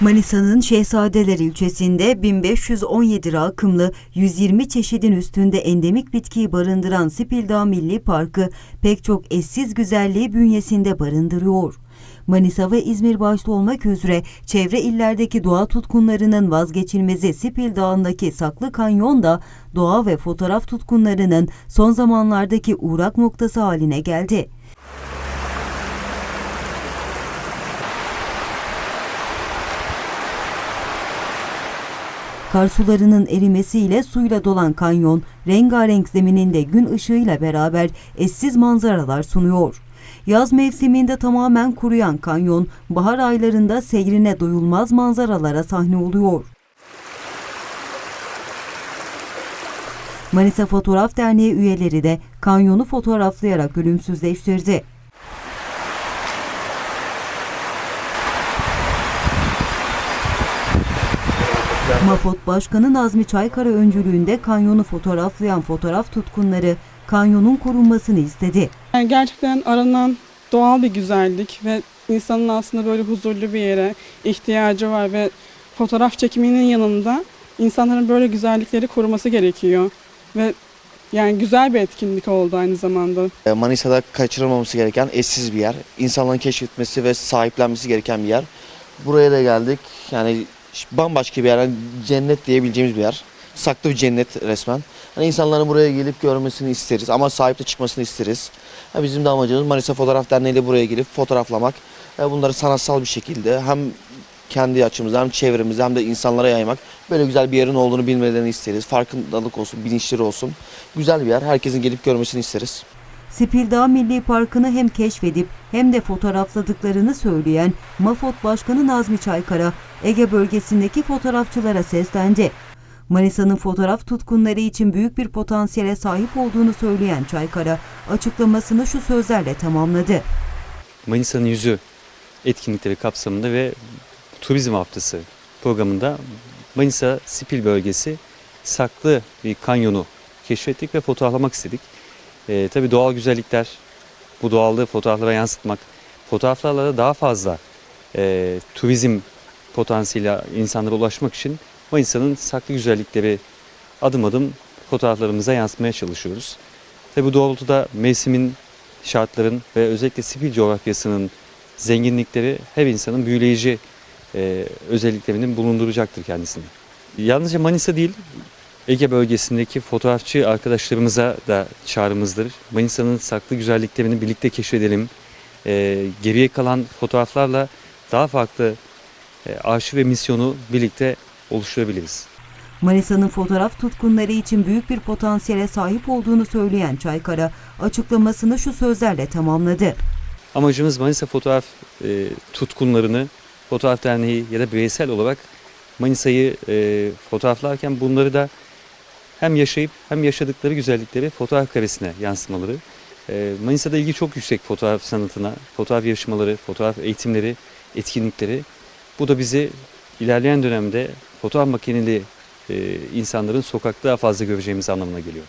Manisa'nın Şehzadeler ilçesinde 1517 rakımlı 120 çeşidin üstünde endemik bitkiyi barındıran Spildağ Milli Parkı pek çok eşsiz güzelliği bünyesinde barındırıyor. Manisa ve İzmir başta olmak üzere çevre illerdeki doğa tutkunlarının vazgeçilmezi Spil Dağı'ndaki Saklı Kanyon da doğa ve fotoğraf tutkunlarının son zamanlardaki uğrak noktası haline geldi. Kar sularının erimesiyle suyla dolan kanyon, rengarenk zemininde gün ışığıyla beraber eşsiz manzaralar sunuyor. Yaz mevsiminde tamamen kuruyan kanyon, bahar aylarında seyrine doyulmaz manzaralara sahne oluyor. Manisa Fotoğraf Derneği üyeleri de kanyonu fotoğraflayarak ölümsüzleştirdi. Mafot Başkanı Nazmi Çaykara öncülüğünde kanyonu fotoğraflayan fotoğraf tutkunları kanyonun korunmasını istedi. Yani gerçekten aranan doğal bir güzellik ve insanın aslında böyle huzurlu bir yere ihtiyacı var ve fotoğraf çekiminin yanında insanların böyle güzellikleri koruması gerekiyor. Ve yani güzel bir etkinlik oldu aynı zamanda. E, Manisa'da kaçırılmaması gereken eşsiz bir yer. İnsanların keşfetmesi ve sahiplenmesi gereken bir yer. Buraya da geldik. Yani bambaşka bir yer. Yani cennet diyebileceğimiz bir yer. Saklı bir cennet resmen. Hani insanların buraya gelip görmesini isteriz ama sahip de çıkmasını isteriz. Ha, bizim de amacımız Manisa Fotoğraf Derneği ile buraya gelip fotoğraflamak. ve bunları sanatsal bir şekilde hem kendi açımızdan hem çevremizde hem de insanlara yaymak. Böyle güzel bir yerin olduğunu bilmelerini isteriz. Farkındalık olsun, bilinçleri olsun. Güzel bir yer. Herkesin gelip görmesini isteriz. Spildağ Milli Parkı'nı hem keşfedip hem de fotoğrafladıklarını söyleyen Mafot Başkanı Nazmi Çaykara, Ege bölgesindeki fotoğrafçılara seslendi. Manisa'nın fotoğraf tutkunları için büyük bir potansiyele sahip olduğunu söyleyen Çaykara, açıklamasını şu sözlerle tamamladı. Manisa'nın yüzü etkinlikleri kapsamında ve turizm haftası programında Manisa Spil bölgesi saklı bir kanyonu keşfettik ve fotoğraflamak istedik. Ee, tabii doğal güzellikler, bu doğallığı fotoğraflara yansıtmak, fotoğraflarla da daha fazla e, turizm potansiyeli insanlara ulaşmak için Manisa'nın saklı güzellikleri adım adım fotoğraflarımıza yansıtmaya çalışıyoruz. Tabii bu doğrultuda mevsimin, şartların ve özellikle sipil coğrafyasının zenginlikleri her insanın büyüleyici e, özelliklerinin bulunduracaktır kendisini. Yalnızca Manisa değil, Ege bölgesindeki fotoğrafçı arkadaşlarımıza da çağrımızdır. Manisa'nın saklı güzelliklerini birlikte keşfedelim. E, geriye kalan fotoğraflarla daha farklı e, arşiv ve misyonu birlikte oluşturabiliriz. Manisa'nın fotoğraf tutkunları için büyük bir potansiyele sahip olduğunu söyleyen Çaykara, açıklamasını şu sözlerle tamamladı. Amacımız Manisa fotoğraf e, tutkunlarını Fotoğraf Derneği ya da bireysel olarak Manisa'yı e, fotoğraflarken bunları da hem yaşayıp hem yaşadıkları güzellikleri fotoğraf karesine yansımaları. E, Manisa'da ilgi çok yüksek fotoğraf sanatına, fotoğraf yarışmaları, fotoğraf eğitimleri, etkinlikleri. Bu da bizi ilerleyen dönemde fotoğraf makineli e, insanların sokakta fazla göreceğimiz anlamına geliyor.